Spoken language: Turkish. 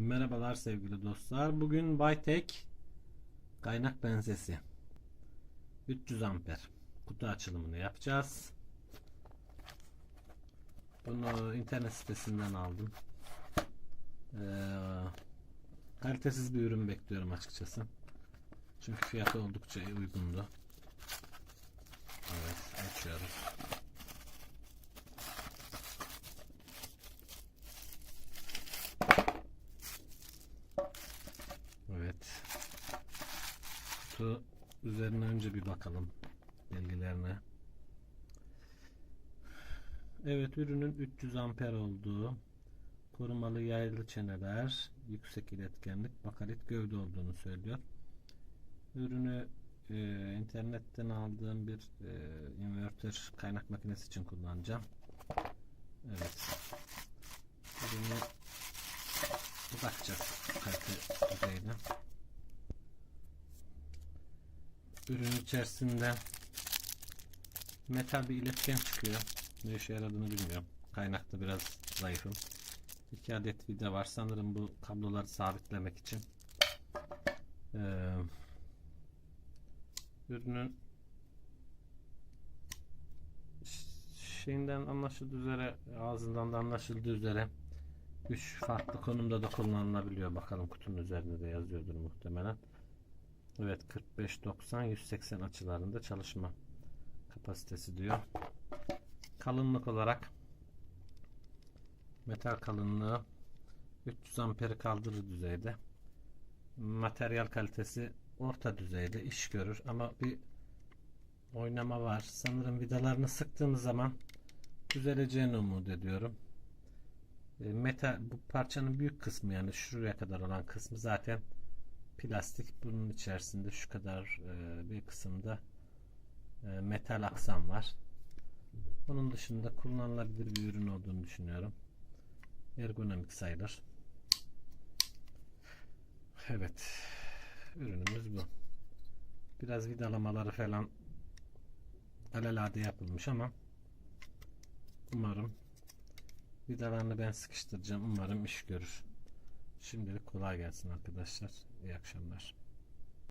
Merhabalar sevgili dostlar. Bugün Bytek kaynak benzesi 300 amper kutu açılımını yapacağız. Bunu internet sitesinden aldım. Ee, kalitesiz bir ürün bekliyorum açıkçası. Çünkü fiyatı oldukça uygundu. Evet, açıyoruz. Evet. Kutu üzerine önce bir bakalım bilgilerine. Evet ürünün 300 amper olduğu korumalı yaylı çeneler yüksek iletkenlik bakalit gövde olduğunu söylüyor. Ürünü e, internetten aldığım bir e, inverter kaynak makinesi için kullanacağım. Evet. Ürünü bakacağız Ürün içerisinde metal bir iletken çıkıyor. Ne işe yaradığını bilmiyorum. Kaynakta biraz zayıfım. İki adet vida var. Sanırım bu kabloları sabitlemek için. Ee, ürünün şeyinden anlaşıldığı üzere ağzından da anlaşıldığı üzere 3 farklı konumda da kullanılabiliyor. Bakalım kutunun üzerinde de yazıyordur muhtemelen. Evet 45 90 180 açılarında çalışma kapasitesi diyor. Kalınlık olarak metal kalınlığı 300 amperi kaldırır düzeyde. Materyal kalitesi orta düzeyde iş görür ama bir oynama var. Sanırım vidalarını sıktığımız zaman düzeleceğini umut ediyorum. E, metal bu parçanın büyük kısmı yani şuraya kadar olan kısmı zaten plastik. Bunun içerisinde şu kadar e, bir kısımda e, metal aksam var. Onun dışında kullanılabilir bir ürün olduğunu düşünüyorum. Ergonomik sayılır. Evet. Ürünümüz bu. Biraz vidalamaları falan alelade yapılmış ama umarım vidalarını ben sıkıştıracağım. Umarım iş görür. Şimdilik kolay gelsin arkadaşlar. İyi akşamlar.